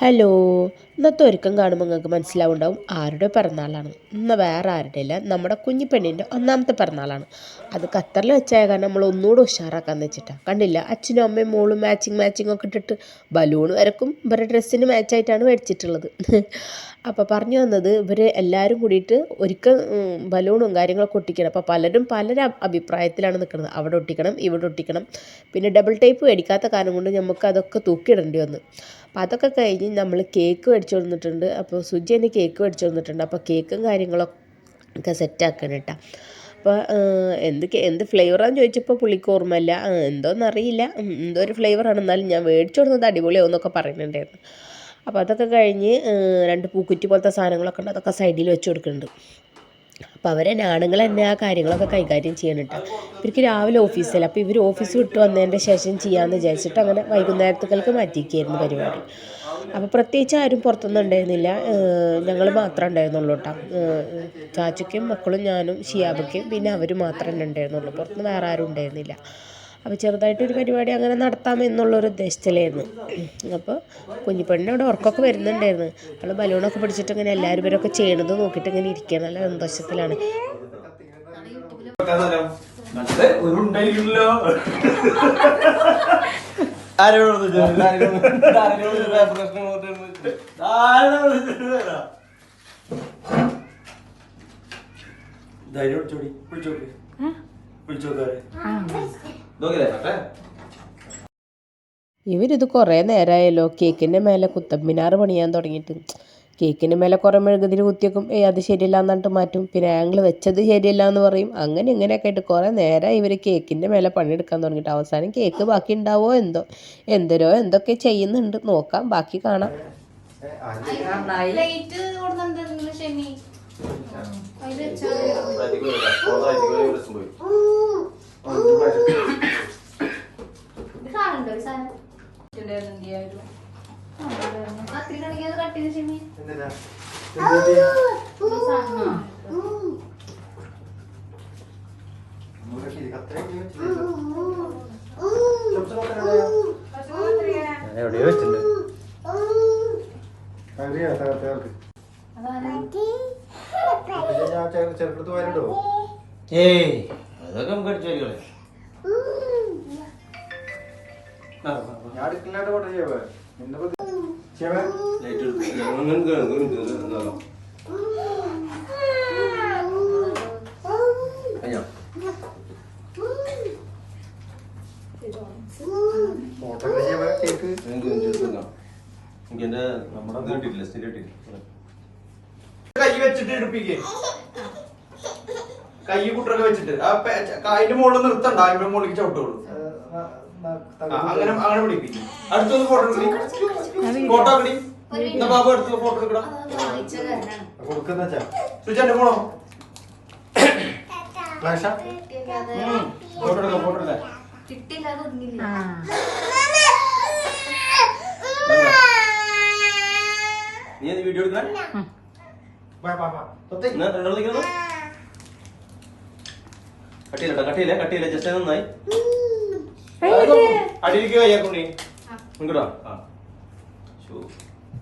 Hello. ഇന്നത്തെ ഒരുക്കം കാണുമ്പോൾ നിങ്ങൾക്ക് മനസ്സിലാവുണ്ടാവും ആരുടെ പിറന്നാളാണ്. ഇന്ന് വേറെ ആരുടെ അല്ല നമ്മുടെ കുഞ്ഞിപ്പെണ്ണിന്റെ ഒന്നാമത്തെ പിറന്നാളാണ്. അത് ഖത്തറിൽ വെച്ചായ കാരണം നമ്മൾ ഒന്നുകൂടെ ഉഷാറാക്കാന്ന് വെച്ചിട്ടാണ് കണ്ടില്ല അച്ഛനും അമ്മയും മോളും മാച്ചിങ് മാച്ചിങ് ഒക്കെ ഇട്ടിട്ട് ബലൂൺ വരക്കും. ഇവരുടെ ഡ്രസ്സിന് മാച്ചായിട്ടാണ് മേടിച്ചിട്ടുള്ളത്. അപ്പോൾ പറഞ്ഞു വന്നത് ഇവർ എല്ലാവരും കൂടിയിട്ട് ഒരിക്കൽ ബലൂണും കാര്യങ്ങളൊക്കെ ഒട്ടിക്കണം. അപ്പോൾ പലരും പല അഭിപ്രായത്തിലാണ് നിൽക്കുന്നത്. അവിടെ ഒട്ടിക്കണം ഇവിടെ ഒട്ടിക്കണം. പിന്നെ ഡബിൾ ടൈപ്പ് മേടിക്കാത്ത കാരണം കൊണ്ട് നമുക്ക് അതൊക്കെ തൂക്കിയിടേണ്ടി വന്നു. അപ്പോൾ അതൊക്കെ കഴിഞ്ഞ് നമ്മൾ കേക്ക് മേടിച്ചു കൊടുത്തിട്ടുണ്ട് അപ്പോൾ സുജി തന്നെ കേക്ക് മേടിച്ചു കൊടുത്തിട്ടുണ്ട് അപ്പോൾ കേക്കും കാര്യങ്ങളും ഒക്കെ സെറ്റാക്കണം കേട്ടോ അപ്പോൾ എന്ത് എന്ത് ഫ്ലേവറാന്ന് ചോദിച്ചപ്പോൾ പുള്ളിക്ക് ഓർമ്മയില്ല. എന്തോന്നറിയില്ല. എന്തോ ഒരു ഫ്ലേവറാണ് എന്നാലും ഞാൻ മേടിച്ചു കൊടുത്തത് അടിപൊളിയാവുമെന്നൊക്കെ പറയുന്നുണ്ടായിരുന്നു. അപ്പോൾ അതൊക്കെ കഴിഞ്ഞ് രണ്ട് പൂക്കുറ്റി പോലത്തെ സാധനങ്ങളൊക്കെ ഉണ്ട്. അതൊക്കെ സൈഡിൽ വെച്ച് കൊടുക്കുന്നുണ്ട്. അപ്പോൾ അവരെ ആണുങ്ങൾ തന്നെ ആ കാര്യങ്ങളൊക്കെ കൈകാര്യം ചെയ്യണം കേട്ടോ ഇവർക്ക് രാവിലെ ഓഫീസിൽ അപ്പോൾ ഇവർ ഓഫീസ് വിട്ട് വന്നതിന്റെ ശേഷം ചെയ്യാമെന്ന് വിചാരിച്ചിട്ട് അങ്ങനെ വൈകുന്നേരത്തേക്കൾക്ക് മാറ്റിയിരിക്കുകയായിരുന്നു പരിപാടി. അപ്പോൾ പ്രത്യേകിച്ച് ആരും പുറത്തൊന്നും ഉണ്ടായിരുന്നില്ല. ഞങ്ങൾ മാത്രമേ ഉണ്ടായിരുന്നുള്ളൂ കേട്ടോ ചാച്ചയ്ക്കും മക്കളും ഞാനും ഷിയാബയ്ക്കും പിന്നെ അവർ മാത്രമേ ഉണ്ടായിരുന്നുള്ളൂ. പുറത്തുനിന്ന് വേറെ ആരും ഉണ്ടായിരുന്നില്ല. അപ്പോൾ ചെറുതായിട്ടൊരു പരിപാടി അങ്ങനെ നടത്താമെന്നുള്ളൊരു ഉദ്ദേശത്തിലായിരുന്നു. അപ്പോൾ കുഞ്ഞിപ്പെണ്ണിന് അവിടെ ഉറക്കമൊക്കെ വരുന്നുണ്ടായിരുന്നു. അവൾ ബലൂണൊക്കെ പിടിച്ചിട്ട് ഇങ്ങനെ എല്ലാവരും പേരൊക്കെ ചെയ്യണത് നോക്കിയിട്ട് ഇങ്ങനെ ഇരിക്കുക നല്ല സന്തോഷത്തിലാണ്. ധൈര്യം വിളിച്ചോടി വിളിച്ചോക്ക് വിളിച്ചോക്കാരെ ഇവരിത് കുറേ നേരമായല്ലോ കേക്കിന്റെ മേലെ കുത്തമ്പിനാർ പണിയാൻ തുടങ്ങിയിട്ട്. കേക്കിന്റെ മേലെ കുറേ മെഴുകുതിരി കുത്തിയേക്കും ഏയ് അത് ശരിയല്ല എന്നിട്ട് മാറ്റും. പിന്നെ ആംഗിൾ വെച്ചത് ശരിയല്ല എന്ന് പറയും. അങ്ങനെ ഇങ്ങനെയൊക്കെ ആയിട്ട് കുറേ നേരമായി ഇവർ കേക്കിന്റെ മേലെ പണിയെടുക്കാൻ തുടങ്ങിയിട്ട്. അവസാനം കേക്ക് ബാക്കി ഉണ്ടാവോ എന്തോ എന്തരോ എന്തൊക്കെ ചെയ്യുന്നുണ്ട്. നോക്കാം ബാക്കി കാണാം. ഷെമി. എവിടെയോ വെച്ചിട്ടുണ്ട് ചെറുപ്പത്ത് പോയാലോ ഏയ്. അതൊക്കെ നമുക്ക് അടിച്ചു വരികളെ കേക്ക്. എനിക്കെന്റെ നമ്മുടെ കൈ വെച്ചിട്ട് എടുപ്പിക്കേ. കൈ കുട്ടറൊക്കെ വെച്ചിട്ട്. ആ അതിന്റെ മുകളിൽ നിർത്തണ്ട. അതിന്റെ മുകളിലേക്ക് ചവിട്ടുള്ളൂ. അങ്ങനെ അങ്ങനെ പിടിപ്പിക്കും. അടുത്തൊന്ന് ഫോട്ടോ എടുക്കണി ഫോട്ടോ എടുക്കണി എന്നാ ബാബു അടുത്ത് ഫോട്ടോ എടുക്കണം കൊടുക്കുന്ന ഫോണോ കിട്ടിയില്ലാതെ ഫോട്ടോ എടുക്കാം ഫോട്ടോ എടുക്കാം. നീ അത് വീഡിയോ എടുക്കാൻ തൊത്തേ എന്നാ രണ്ടാമത് കട്ടിയില്ല കട്ടിയില്ല കട്ടിയില്ല ജസ്റ്റ് നന്നായി അടിയിലേക്ക് കയ്യാക്കുണ്ണി ഇങ്ങോട്ടോ. ആ.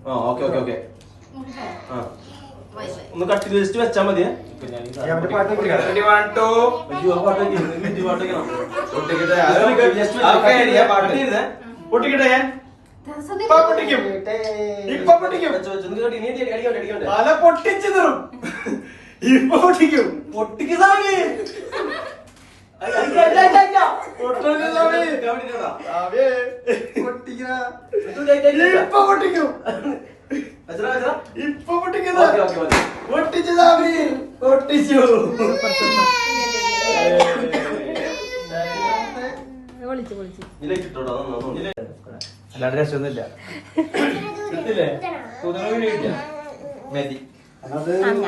ആ ഓക്കെ ഓക്കെ ഓക്കെ. ആ. ഒന്ന് കട്ടി ജസ്റ്റ് വെച്ചാ മതിയേ പൊട്ടിക്കട്ടെ ഞാൻ ഇപ്പൊ പൊട്ടിക്കും. ഇപ്പൊ പൊട്ടിക്കും. കട്ടി തല പൊട്ടിച്ചു തരും. ഇപ്പൊ പൊട്ടിക്കും. പൊട്ടിക്കുന്ന അല്ലാണ്ട് രസമൊന്നുമില്ല മതി മാറ്റടാ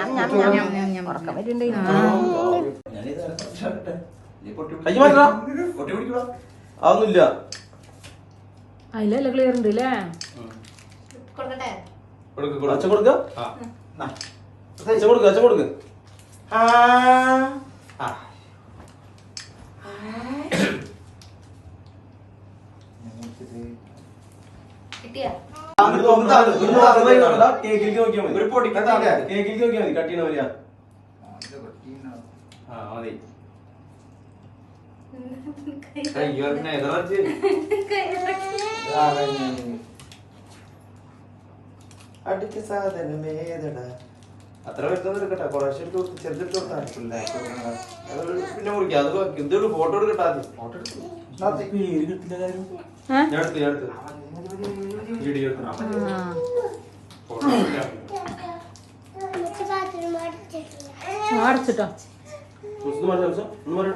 അതൊന്നുമില്ല. അതിലല്ല ക്ലിയർ ഉണ്ട് അല്ലേ അച്ഛൻ കൊടുക്ക. അച്ഛ കൊടുക്ക അച്ഛൻ കൊടുക്ക്. കേക്കിലേക്ക് നോക്കിയാൽ മതി. കേക്കിലേക്ക് നോക്കിയാൽ മതി. കട്ട് ചെയ്യണ ആ മതി. അയ്യോ നേതറച്ച് അടുത്ത സാധനമേതടാ അത്ര വരുത്തൊന്നും എടുക്കട്ടെ കുറേശ്ശെ എടുത്ത് കൊടുത്ത് ചെറുതിട്ട് കൊടുത്താൽ പിന്നെ മുറിക്കാം. അത് എന്തൊരു ഫോട്ടോ എടുക്കട്ടെ ആദ്യം ഞാൻ എടുത്ത് ഞാൻ എടുത്ത്. വീഡിയോ ഫോട്ടോ എടുക്കാം. അടച്ചിട്ടോ. ഒന്ന് സംസം, ഒന്ന് മാറി.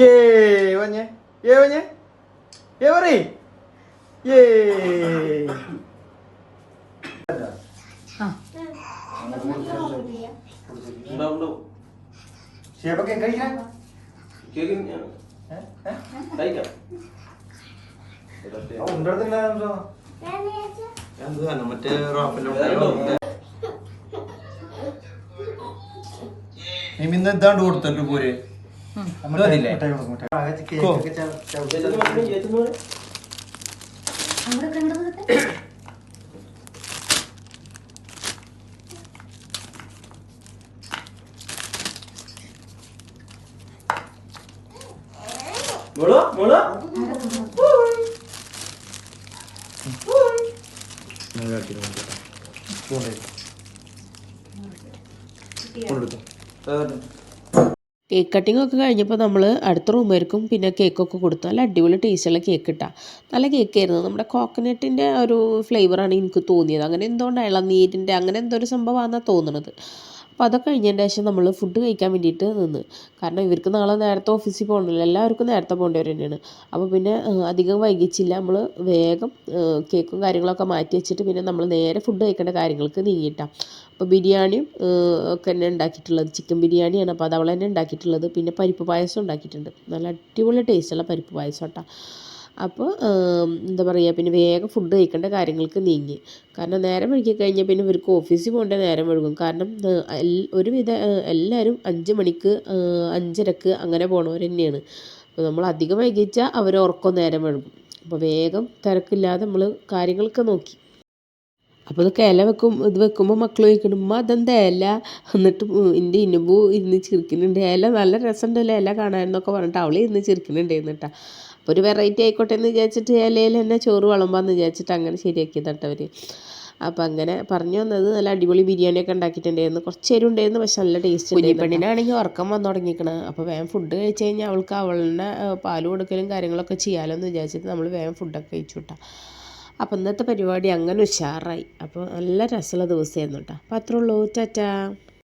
ഏ വഞ്ഞേ. ഏ വഞ്ഞേ. ഏ പറ ഏ. ഉണ്ടാവും, ഉണ്ടാവും. കേക്ക് ഞാൻ- കഴിക്കാം. ഇതൊക്കെ. എന്ത്? തന്നെ മറ്റേ റാഫിന്റെ ഇന്ന് ഇതാണ്ട് കൊടുത്തിട്ട് പോരെ ഇതല്ലേ? ചേച്ചി മതി, ചേച്ചി കേക്ക് കട്ടിംഗ് ഒക്കെ കഴിഞ്ഞപ്പോൾ നമ്മൾ അടുത്ത റൂമേർക്കും പിന്നെ കേക്കൊക്കെ കൊടുത്തു. നല്ല അടിപൊളി ടേസ്റ്റുള്ള കേക്ക് കിട്ടാം നല്ല കേക്കായിരുന്നു നമ്മുടെ കോക്കനട്ടിന്റെ ഒരു ഫ്ലേവറാണ് എനിക്ക് തോന്നിയത്. അങ്ങനെ എന്തുകൊണ്ടാണ് ഇളനീരിന്റെ അങ്ങനെ എന്തോ ഒരു സംഭവമാണെന്നാണ് തോന്നുന്നത് അപ്പോൾ അതൊക്കെ കഴിഞ്ഞതിന്റെ ശേഷം നമ്മൾ ഫുഡ് കഴിക്കാൻ വേണ്ടിയിട്ട് നിന്ന്. കാരണം ഇവർക്ക് നാളെ നേരത്തെ ഓഫീസിൽ പോകണമല്ലോ. എല്ലാവർക്കും നേരത്തെ പോകേണ്ടവർ തന്നെയാണ്. അപ്പോൾ പിന്നെ അധികം വൈകിച്ചില്ല. നമ്മൾ വേഗം കേക്കും കാര്യങ്ങളൊക്കെ മാറ്റി വെച്ചിട്ട് പിന്നെ നമ്മൾ നേരെ ഫുഡ് കഴിക്കേണ്ട കാര്യങ്ങൾക്ക് നീങ്ങിയിട്ടാണ് അപ്പോൾ ബിരിയാണിയും ഒക്കെ തന്നെ ഉണ്ടാക്കിയിട്ടുള്ളത്. ചിക്കൻ ബിരിയാണിയാണ്. അപ്പോൾ അത് അവൾ തന്നെ ഉണ്ടാക്കിയിട്ടുള്ളത്. പിന്നെ പരിപ്പ് പായസം ഉണ്ടാക്കിയിട്ടുണ്ട്. നല്ല അടിപൊളി ടേസ്റ്റുള്ള പരിപ്പ് പായസം കേട്ടോ അപ്പോൾ എന്താ പറയുക പിന്നെ വേഗം ഫുഡ് കഴിക്കേണ്ട കാര്യങ്ങൾക്ക് നീങ്ങി. കാരണം നേരം വൈകി കഴിഞ്ഞാൽ പിന്നെ ഇവർക്ക് ഓഫീസിൽ പോകേണ്ട നേരം ഒഴുകും കാരണം ഒരുവിധ എല്ലാവരും അഞ്ച് മണിക്ക് അഞ്ചരക്ക് അങ്ങനെ പോണവർ തന്നെയാണ്. അപ്പോൾ നമ്മൾ അധികം വൈകിച്ചാൽ അവർ ഉറക്കം നേരം വഴുകും അപ്പോൾ വേഗം തിരക്കില്ലാതെ നമ്മൾ കാര്യങ്ങളൊക്കെ നോക്കി. അപ്പോൾ ഇതൊക്കെ ഇല വെക്കും ഇത് വെക്കുമ്പോൾ മക്കൾ ചോദിക്കണം ഉമ്മ അതെന്താ ഇല എന്നിട്ട് എന്റെ ഇനുബു ഇരുന്ന് ചിരിക്കുന്നുണ്ട്. ഇല നല്ല രസമുണ്ടല്ലോ ഇല കാണാൻ എന്നൊക്കെ പറഞ്ഞിട്ട് അവൾ ഇരുന്ന് ചിരിക്കുന്നുണ്ടായിരുന്നു കേട്ടോ അപ്പോൾ ഒരു വെറൈറ്റി ആയിക്കോട്ടെ എന്ന് വിചാരിച്ചിട്ട് ഇലയിൽ തന്നെ ചോറ് വിളമ്പാന്ന് വിചാരിച്ചിട്ട് അങ്ങനെ ശരിയാക്കി തട്ടവർ അപ്പം അങ്ങനെ പറഞ്ഞു വന്നത് നല്ല അടിപൊളി ബിരിയാണിയൊക്കെ ഉണ്ടാക്കിയിട്ടുണ്ടായിരുന്നു. കുറച്ച് എരിവ് ഉണ്ടായിരുന്നു പക്ഷെ നല്ല ടേസ്റ്റ് കുഞ്ഞിപ്പെണ്ണിനാണെങ്കിൽ ഉറക്കം വന്നു തുടങ്ങിക്കണ് അപ്പോൾ വേഗം ഫുഡ് കഴിച്ച് കഴിഞ്ഞാൽ അവൾക്ക് അവളുടെ പാൽ കൊടുക്കലും കാര്യങ്ങളൊക്കെ ചെയ്യാമല്ലോ എന്ന് വിചാരിച്ചിട്ട് നമ്മൾ വേഗം ഫുഡൊക്കെ കഴിച്ചു വിട്ടാ അപ്പോൾ ഇന്നത്തെ പരിപാടി അങ്ങനെ ഉഷാറായി. അപ്പോൾ നല്ല രസമുള്ള ദിവസമായിരുന്നു കേട്ടോ. അപ്പോൾ അത്രേ ഉള്ളൂ. ടാറ്റാ.